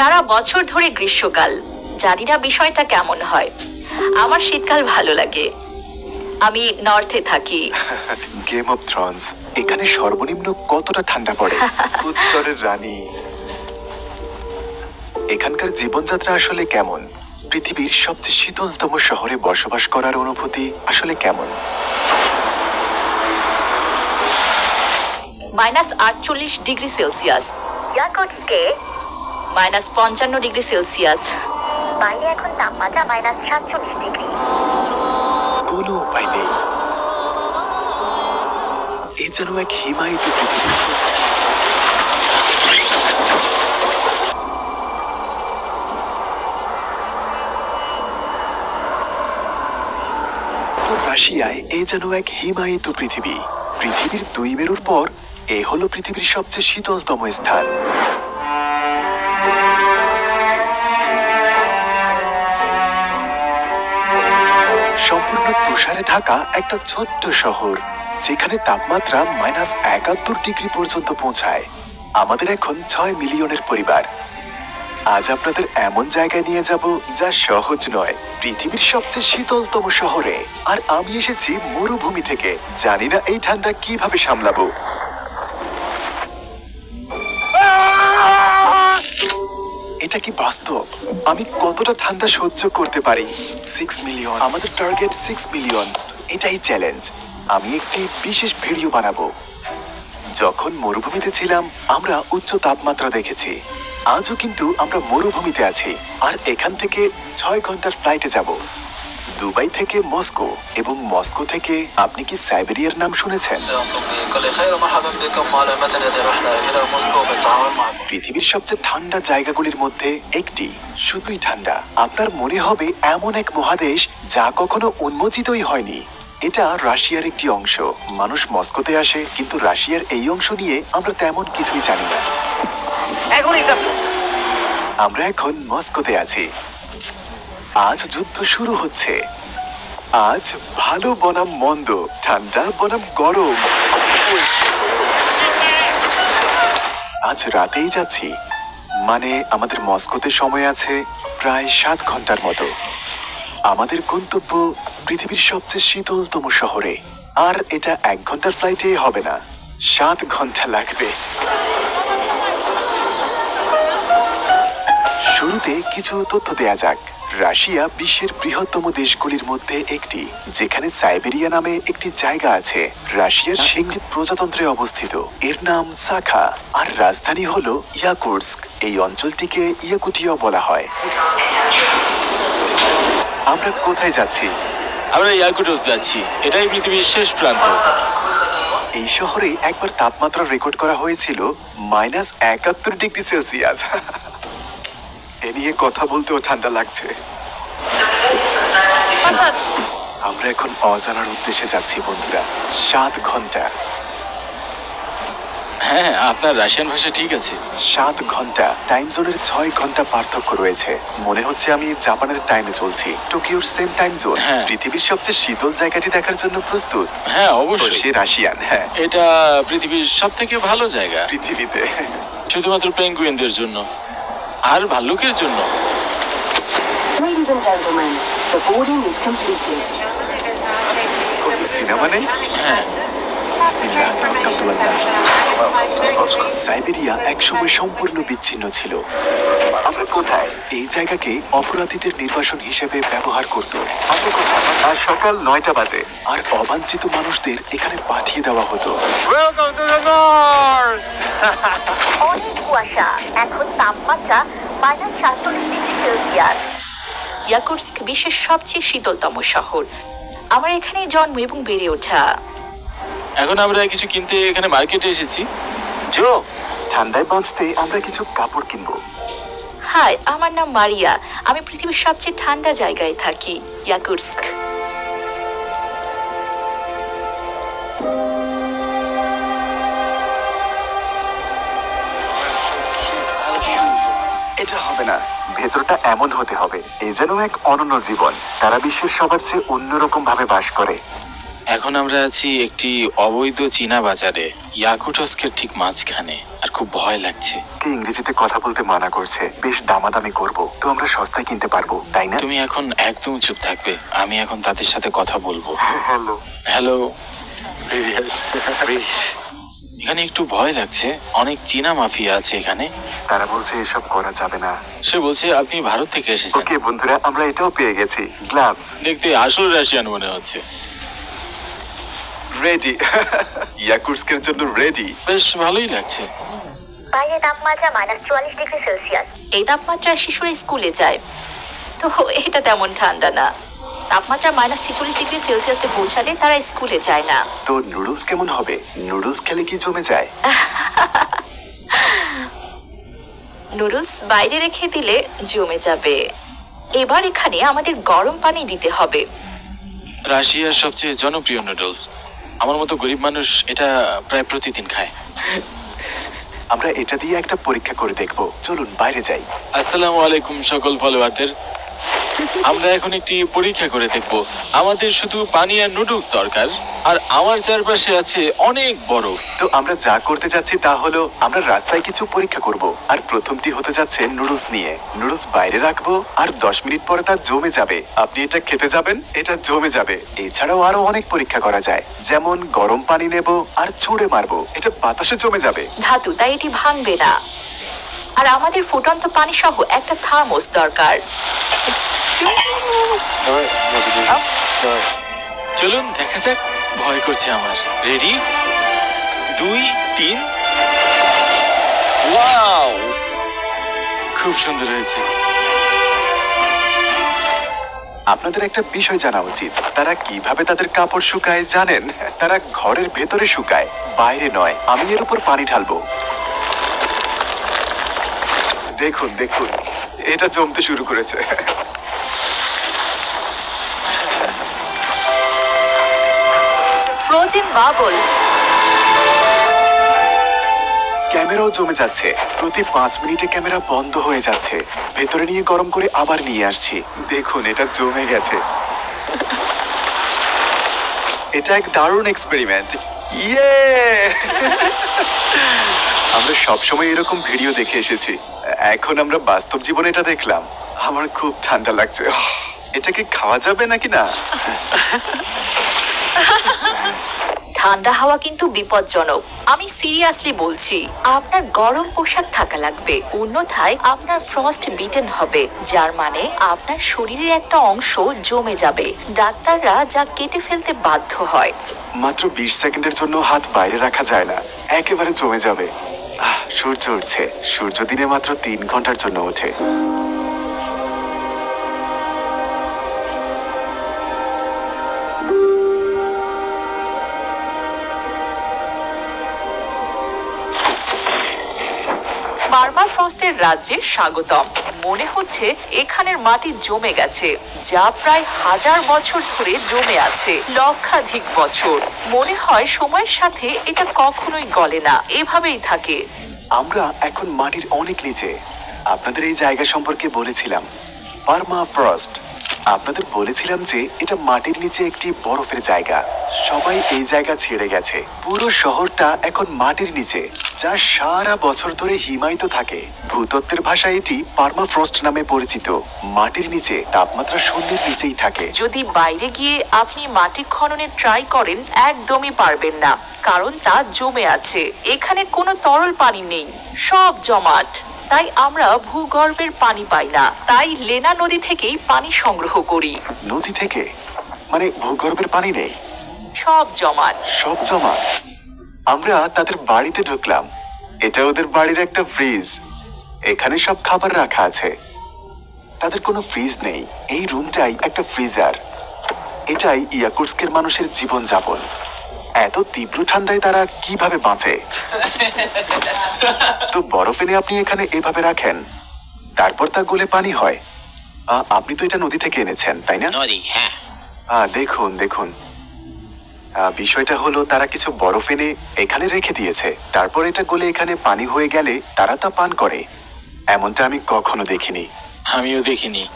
সারা বছর ধরে গ্রীষ্মকাল। জানি না বিষয়টা কেমন হয়। আমার শীতকাল ভালো লাগে। আমি নর্থে থাকি। গেম অফ থ্রন্স এখানে সর্বনিম্ন কতটা ঠান্ডা পড়ে? উত্তরের রানী। এখানকার জীবনযাত্রা আসলে কেমন? পৃথিবীর সবচেয়ে শীতলতম শহরে বসবাস করার অনুভূতি আসলে কেমন? মাইনাস আটচল্লিশ ডিগ্রি সেলসিয়াস। ইয়াকুটস্কে মাইনাস পঞ্চান্ন ডিগ্রি সেলসিয়াস। বাইরে এখন তাপমাত্রা মাইনাস সাতচল্লিশ ডিগ্রি। কোনো উপায় নেই। এ যেন এক হিমায়িত পৃথিবী। রাশিয়ায় এ যেন এক হিমায়িত পৃথিবী। পৃথিবীর দুই মেরুর পর এ হলো পৃথিবীর সবচেয়ে শীতলতম স্থান। তুষারে ঢাকা একটা ছোট্ট শহর, যেখানে তাপমাত্রা মাইনাস একাত্তর ডিগ্রি পর্যন্ত পৌঁছায়। আমাদের এখন ছয় মিলিয়নের পরিবার। আজ আপনাদের এমন জায়গায় নিয়ে যাব যা সহজ নয়, পৃথিবীর সবচেয়ে শীতলতম শহরে। আর আমি এসেছি মরুভূমি থেকে। জানি না এই ঠান্ডা কীভাবে সামলাবো। এটা কি বাস্তব? আমি কতটা ঠান্ডা সহ্য করতে পারি? সিক্স মিলিয়ন আমাদের টার্গেট সিক্স মিলিয়ন এটাই চ্যালেঞ্জ আমি একটি বিশেষ ভিডিও বানাবো। যখন মরুভূমিতে ছিলাম, আমরা উচ্চ তাপমাত্রা দেখেছি। আজও কিন্তু আমরা মরুভূমিতে আছি। আর এখান থেকে ছয় ঘণ্টার ফ্লাইটে যাব। দুবাই থেকে মস্কো এবং মস্কো থেকে আপনি কি সাইবেরিয়ার নাম শুনেছেন? পৃথিবীর সবচেয়ে ঠান্ডা জায়গাগুলির মধ্যে একটি শুধুই ঠান্ডা। আপনার মনে হবে এমন এক মহাদেশ যা কখনো উন্মোচিতই হয়নি। এটা রাশিয়ার একটি অংশ। মানুষ মস্কোতে আসে কিন্তু রাশিয়ার এই অংশ নিয়ে আমরা তেমন কিছুই জানি না। আমরা এখন মস্কোতে আছি। আজ যুদ্ধ শুরু হচ্ছে। আজ ভালো বনাম মন্দ, ঠান্ডা বনাম গরম। আজ রাতেই যাচ্ছি। মানে আমাদের মস্কোতে সময় আছে প্রায় সাত ঘণ্টার মতো। আমাদের গন্তব্য পৃথিবীর সবচেয়ে শীতলতম শহরে। আর এটা এক ঘণ্টার ফ্লাইটে হবে না, সাত ঘণ্টা লাগবে। শুরুতে কিছু তথ্য দেয়া যাক। রাশিয়া বিশ্বের বৃহত্তম দেশগুলির মধ্যে একটি যেখানে সাইবেরিয়া নামে একটি জায়গা আছে। রাশিয়ার সিংহ প্রজাতন্ত্রে অবস্থিত। এর নাম সাখা। আর রাজধানী হল ইয়াকুটস্ক এই অঞ্চলটিকে ইয়াকুটিয়া বলা হয়। আমরা কোথায় যাচ্ছি? আমরা ইয়াকুটস যাচ্ছি। এটাই পৃথিবীর শেষ প্রান্ত। এই শহরে একবার তাপমাত্রা রেকর্ড করা হয়েছিল মাইনাস একাত্তর ডিগ্রি সেলসিয়াস। এ নিয়ে কথা বলতেও ঠান্ডা লাগছে। আমরা এখন অজানার উদ্দেশ্যে যাচ্ছি বন্ধুরা। সাত ঘণ্টা। হ্যাঁ আপনার রাশিয়ান ভাষা ঠিক আছে। সাত ঘণ্টা। টাইম জোনের ছয় ঘণ্টা পার্থক্য রয়েছে। মনে হচ্ছে আমি জাপানের টাইমে চলছি। টোকিওর সেম টাইম জোন হ্যাঁ। পৃথিবীর সবচেয়ে শীতল জায়গাটি দেখার জন্য প্রস্তুত। হ্যাঁ ও, অবশ্যই। সে রাশিয়ান হ্যাঁ। এটা পৃথিবীর সব থেকে ভালো জায়গা। পৃথিবীতে। শুধুমাত্র পেঙ্গুইনদের জন্য। আর ভাল্লুকের জন্য। সিনেমা নেই? হ্যাঁ। সাইবেরিয়া একসময় সম্পূর্ণ বিচ্ছিন্ন ছিল। আমরা কোথায়? এই জায়গাকে অপরাধীদের নির্বাসন হিসেবে ব্যবহার করত। সকাল নয়টা বাজে। আর অবাঞ্ছিত মানুষদের এখানে পাঠিয়ে দেওয়া হতো। অনেক কুয়াশা। এখন তাপমাত্রা মাইনাস সাতচল্লিশ ডিগ্রি সেলসিয়াস ইয়াকুটস্ক বিশ্বের সবচেয়ে শীতলতম শহর। আমার এখানে জন্ম এবং বেড়ে ওঠা। এখন আমরা কিছু কিনতে এখানে মার্কেটে এসেছি। জো ঠান্ডায় বাঁচতে আমরা কিছু কাপড় কিনবো। হাই আমার নাম মারিয়া। আমি পৃথিবীর সবচেয়ে ঠান্ডা জায়গায় থাকি ইয়াকুটস্ক এটা হবে না। ভেতরটা এমন হতে হবে এই যেন এক অনন্য জীবন। তারা বিশ্বের সবার চেয়ে অন্যরকম ভাবে বাস করে। এখন আমরা আছি একটি অবৈধ চীনা বাজারে ইয়াকুটস্কের ঠিক মাঝখানে আর খুব ভয় লাগছে। কে ইংরেজিতে কথা বলতে মানা করছে বেশ দামাদামি করব তো আমরা সস্তায় কিনতে পারব তাই না? তুমি এখন একদম চুপ থাকবে আমি এখন তাদের সাথে কথা বলব। হ্যালো। হ্যালো। এখানে একটু ভয় লাগছে অনেক চীনা মাফিয়া আছে এখানে। তারা বলছে এসব করা যাবে না। সে বলছে আপনি ভারত থেকে এসেছেন। ওকে বন্ধুরা আমরা এটাও পেয়ে গেছি গ্লাভস। দেখতে আসল রাশিয়ান মনে হচ্ছে। রেডি ইয়াকুটস্কের জন্য রেডি বেশ ভালোই লাগছে। বাইরে তাপমাত্রা মাইনাস চুয়াল্লিশ ডিগ্রি সেলসিয়াস এই তাপমাত্রায় শিশুরা স্কুলে যায়। তো এটা তেমন ঠান্ডা না। তাপমাত্রা মাইনাস ছেচল্লিশ ডিগ্রি সেলসিয়াসে পৌঁছালে তারা স্কুলে যায় না। তো নুডলস কেমন হবে? নুডলস খেলে কি জমে যায়? নুডলস বাইরে রেখে দিলে জমে যাবে। এবার এখানে আমাদের গরম পানি দিতে হবে। রাশিয়ার সবচেয়ে জনপ্রিয় নুডলস আমার মতো গরিব মানুষ এটা প্রায় প্রতিদিন খায়। আমরা এটা দিয়ে একটা পরীক্ষা করে দেখব। চলুন বাইরে যাই। আসসালামু আলাইকুম সকল ফলোয়ারদের। আমরা এখন একটি পরীক্ষা করে দেখব। আমাদের শুধু পানি আর নুডলস দরকার আর আমার চারপাশে আছে অনেক বরফ। তো আমরা যা করতে যাচ্ছি তা হলো আমরা রাস্তায় কিছু পরীক্ষা করব। আর প্রথমটি হতে যাচ্ছে নুডলস নিয়ে। নুডলস বাইরে রাখব আর দশ মিনিট পরে তা জমে যাবে। আপনি এটা খেতে যাবেন এটা জমে যাবে। এছাড়াও আরও অনেক পরীক্ষা করা যায়। যেমন গরম পানি নেব আর ছুঁড়ে মারবো। এটা বাতাসে জমে যাবে। ধাতু তাই এটি ভাঙবে না। আর আমাদের ফুটন্ত পানি সহ একটা থার্মোস দরকার। চলুন, দেখা যাক। ভয় করছে আমার। রেডি দুই, তিন। খুব সুন্দর হয়েছে। আপনাদের একটা বিষয় জানা উচিত। তারা কীভাবে তাদের কাপড় শুকায় জানেন? তারা ঘরের ভেতরে শুকায়, বাইরে নয়। আমি এর উপর পানি ঢালবো। দেখুন দেখুন। এটা জমতে শুরু করেছে। ক্যামেরাও জমে যাচ্ছে। প্রতি পাঁচ মিনিটে ক্যামেরা বন্ধ হয়ে যাচ্ছে। ভেতরে নিয়ে গরম করে আবার নিয়ে আসছি। দেখুন, এটা জমে গেছে। এটা এক দারুণ এক্সপেরিমেন্ট ইয়ে আমরা সবসময় এরকম ভিডিও দেখে এসেছি। এখন আমরা বাস্তব জীবনে এটা দেখলাম। আমার খুব ঠান্ডা লাগছে। এটাকে খাওয়া যাবে নাকি না? ঠান্ডা হাওয়া কিন্তু বিপজ্জনক। আমি সিরিয়াসলি বলছি, আপনার গরম পোশাক থাকা লাগবে। অন্যথায় আপনার ফ্রস্ট বিটেন হবে, যার মানে আপনার শরীরের একটা অংশ জমে যাবে। ডাক্তাররা যা কেটে ফেলতে বাধ্য হয়। মাত্র বিশ সেকেন্ডের জন্য হাত বাইরে রাখা যায় না, একেবারে জমে যাবে। সূর্য উঠছে। সূর্য দিনে মাত্র তিন ঘণ্টার জন্য ওঠে। ফ্রস্টের রাজ্যে স্বাগতম। মনে হচ্ছে এখানের মাটি জমে গেছে, যা প্রায় হাজার বছর ধরে জমে আছে, লক্ষাধিক বছর। মনে হয় সময়ের সাথে এটা কখনোই গলে না। এভাবেই থাকে। আমরা এখন মাটির অনেক নিচে। আপনাদের এই জায়গা সম্পর্কে বলেছিলাম। Permafrost. আপনাদের বলেছিলাম যে এটা মাটির নিচে একটি বরফের জায়গা। সবাই এই জায়গা ছেড়ে গেছে। পুরো শহরটা এখন মাটির নিচে, যা সারা বছর ধরে হিমায়িত থাকে। ভূতত্ত্বের ভাষায় এটি পারমাফ্রস্ট নামে পরিচিত। মাটির নিচে তাপমাত্রা শূন্যের নিচেই থাকে। যদি বাইরে গিয়ে আপনি মাটি খননের ট্রাই করেন, একদমই পারবেন না, কারণ তা জমে আছে। এখানে কোনো তরল পানি নেই, সব জমাট। তাই আমরা ভূগর্ভের পানি পাই না। তাই লেনা নদী থেকেই পানি সংগ্রহ করি। নদী থেকে? মানে ভূগর্ভের পানি নেই? সব জমাট। সব জমা আমরা তাদের বাড়িতে ঢুকলাম। এটা ওদের বাড়ির একটা ফ্রিজ এখানে সব খাবার রাখা আছে। তাদের কোনো ফ্রিজ নেই। এই রুমটাই একটা ফ্রিজার এটাই ইয়াকুটস্কের মানুষের জীবন যাপন এত তীব্র ঠান্ডায় তারা কীভাবে বাঁচে? তো বরফ এনে আপনি এখানে এভাবে রাখেন তারপর তা গলে পানি হয়। আপনি তো এটা নদী থেকে এনেছেন তাই না? হ্যাঁ। দেখুন দেখুন। বিষয়টা হলো তারা কিছু বরফ এনে এখানে রেখে দিয়েছে তারপর এটা গলে এখানে পানি হয়ে গেলে তারা তা পান করে। এমনটা আমি কখনো দেখিনি। আমিও দেখিনি।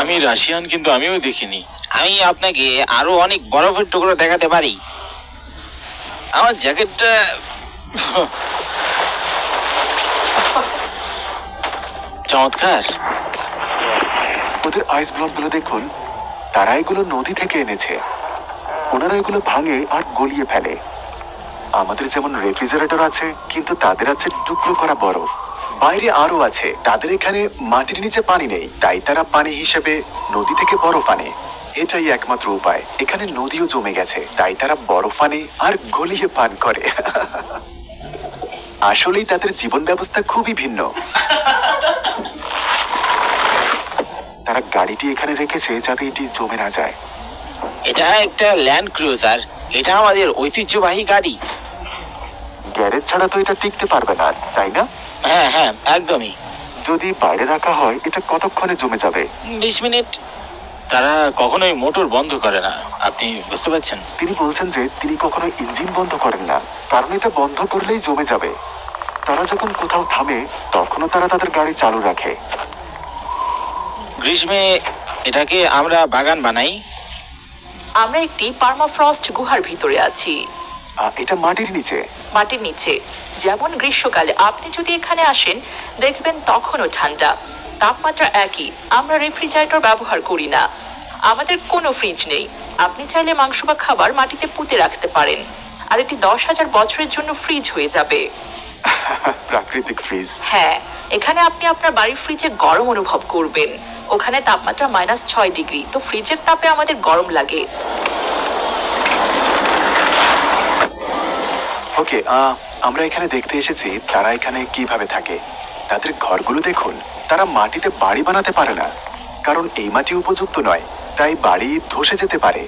আমি রাশিয়ান, কিন্তু আমিও দেখিনি। আমি আপনাকে আরও অনেক বরফের টুকরো দেখাতে পারি। আমার জ্যাকেটটা চমৎকার। ওদের আইস ব্লকগুলো দেখুন, তারা এগুলো নদী থেকে এনেছে। ওনারা এগুলো ভাঙে আর গলিয়ে ফেলে। আমাদের যেমন রেফ্রিজারেটর আছে, কিন্তু তাদের আছে টুকরো করা বরফ। বাইরে আরও আছে। তাদের এখানে মাটির নিচে পানি নেই তাই তারা পানি হিসেবে নদী থেকে বরফ আনে। এটাই একমাত্র উপায়। এখানে নদীও জমে গেছে তাই তারা বরফ আনে আর গলিয়ে পান করে। আসলেই তাদের জীবন ব্যবস্থা খুবই ভিন্ন। তারা গাড়িটি এখানে রেখেছে যাতে এটি জমে না যায়। এটা একটা ল্যান্ড ক্রুজার। এটা আমাদের ঐতিহ্যবাহী গাড়ি। গ্যারেজ ছাড়া তো এটা টিকতে পারবে না তাই না? হ্যাঁ হ্যাঁ একদমই। যদি বাইরে রাখা হয় এটা কতক্ষণে জমে যাবে? বিশ মিনিট। তারা কখনোই মোটর বন্ধ করে না। আপনি বুঝতে পারছেন? তিনি বলছেন যে তিনি কখনো ইঞ্জিন বন্ধ করেন না। কারণ এটা বন্ধ করলেই জমে যাবে। তারা যখন কোথাও থামে তখনও তারা তাদের গাড়ি চালু রাখে। গ্রীষ্মে এটাকে আমরা বাগান বানাই। আমরা একটি পার্মাফ্রস্ট গুহার ভিতরে আছি। এটা মাটির নিচে। মাটির নিচে। যেমন গ্রীষ্মকালে আপনি যদি এখানে আসেন দেখবেন তখনও ঠান্ডা। তাপমাত্রা একই আমরা রেফ্রিজারেটর ব্যবহার করি না। আমাদের কোনো ফ্রিজ নেই। আপনি চাইলে মাংস বা খাবার মাটিতে পুঁতে রাখতে পারেন। আর এটি দশ হাজার বছরের জন্য ফ্রিজ হয়ে যাবে। প্রাকৃতিক ফ্রিজ। হ্যাঁ এখানে আপনি আপনার বাড়ির ফ্রিজে গরম অনুভব করবেন। ওখানে তাপমাত্রা মাইনাস ছয় ডিগ্রি তো ফ্রিজের তাপে আমাদের গরম লাগে। ওকে আমরা এখানে দেখতে এসেছি তারা এখানে কীভাবে থাকে। তাদের ঘরগুলো দেখুন, তারা মাটিতে বাড়ি বানাতে পারে না, কারণ এই মাটি উপযুক্ত নয়, তাই বাড়ি ধসে যেতে পারে।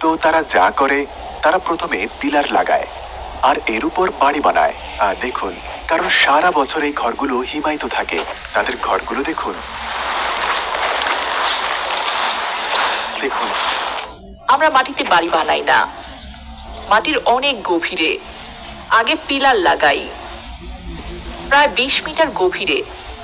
তো তারা যা করে, তারা প্রথমে পিলার লাগায়, আর এর উপর বাড়ি বানায়। আর দেখুন, কারণ সারা বছর এই ঘরগুলো হিমায়িত থাকে, তাদের ঘরগুলো দেখুন। দেখুন। আমরা মাটিতে বাড়ি বানাই না। মাটির অনেক গভীরে। আগে পিলার লাগাই। প্রায় বিশ মিটার গভীরে।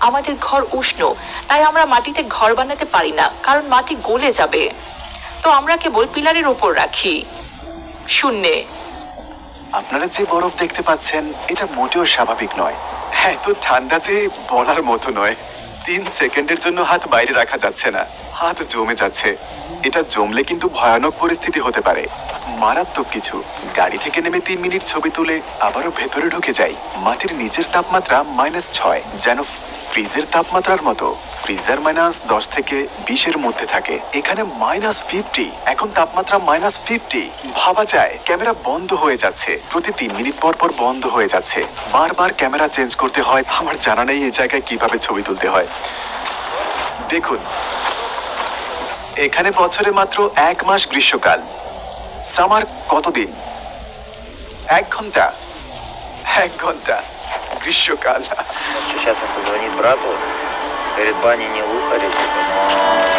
আমাদের ঘর উষ্ণ, তাই আমরা মাটিতে ঘর বানাতে পারি না, কারণ মাটি গলে যাবে। তো আমরা কেবল পিলারের ওপর রাখি। শূন্যে। আপনারা যে বরফ দেখতে পাচ্ছেন, এটা মোটেও স্বাভাবিক নয়। হ্যাঁ তো ঠান্ডা যে বলার মতো নয়। তিন সেকেন্ডের জন্য হাত বাইরে রাখা যাচ্ছে না। হাত জমে যাচ্ছে। এটা জমলে কিন্তু ভয়ানক পরিস্থিতি হতে পারে। মারাত্মক কিছু। গাড়ি থেকে নেমে তিন মিনিট ছবি তুলে আবারও ভেতরে ঢুকে যাই। মাটির নিচের তাপমাত্রা মাইনাস ছয়, যেন ফ্রিজের তাপমাত্রার মতো। ফ্রিজার মাইনাস দশ থেকে বিশের মধ্যে থাকে। এখানে মাইনাস ফিফটি এখন তাপমাত্রা মাইনাস ফিফটি ভাবা যায়, ক্যামেরা বন্ধ হয়ে যাচ্ছে। প্রতি তিন মিনিট পর পর বন্ধ হয়ে যাচ্ছে। বারবার ক্যামেরা চেঞ্জ করতে হয়। আমার জানা নেই এই জায়গায় কীভাবে ছবি তুলতে হয়। দেখুন এখানে বছরে মাত্র এক মাস গ্রীষ্মকাল সামার কতদিন এক ঘন্টা এক ঘন্টা গ্রীষ্মকাল Сейчас он позвонит брату, говорит, баня не лухари, типа, но